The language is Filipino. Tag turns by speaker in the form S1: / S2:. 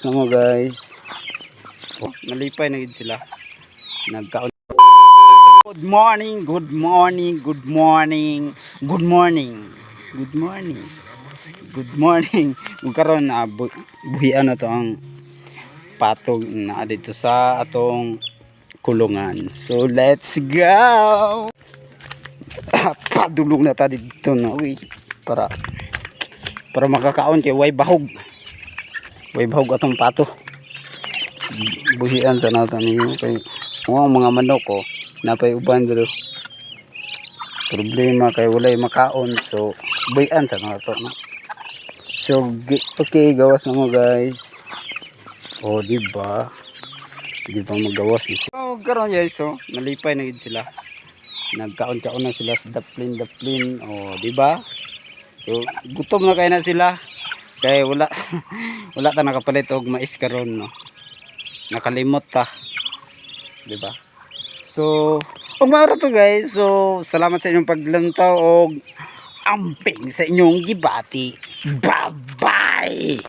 S1: Sa mo guys. Oh, nalipay na gid sila. Nagkaon. Good morning, good morning, good morning, good morning. Good morning. Good morning. Ug karon na bu buhian na to ang patog na dito sa atong kulungan. So let's go. Padulong na ta dito na uy para para makakaon kay way bahog. Bahog atong pato. Buhian sa natin ninyo kay oh, ang mga manok ko napay uban dito. Problema kay walay makaon so buhian sa nato no. So okay gawas na mo guys. Oh di ba? Di ba magawas siya? Oh karon guys so nalipay na gid sila. Nagkaon-kaon na sila sa daplin daplin oh di ba? So gutom na kay na sila. Kay wala wala ta nakapalit og mais karon no. Nakalimot ta. Di ba? So, ug maro to guys. So, salamat sa inyong paglantaw og amping sa inyong gibati. Bye-bye.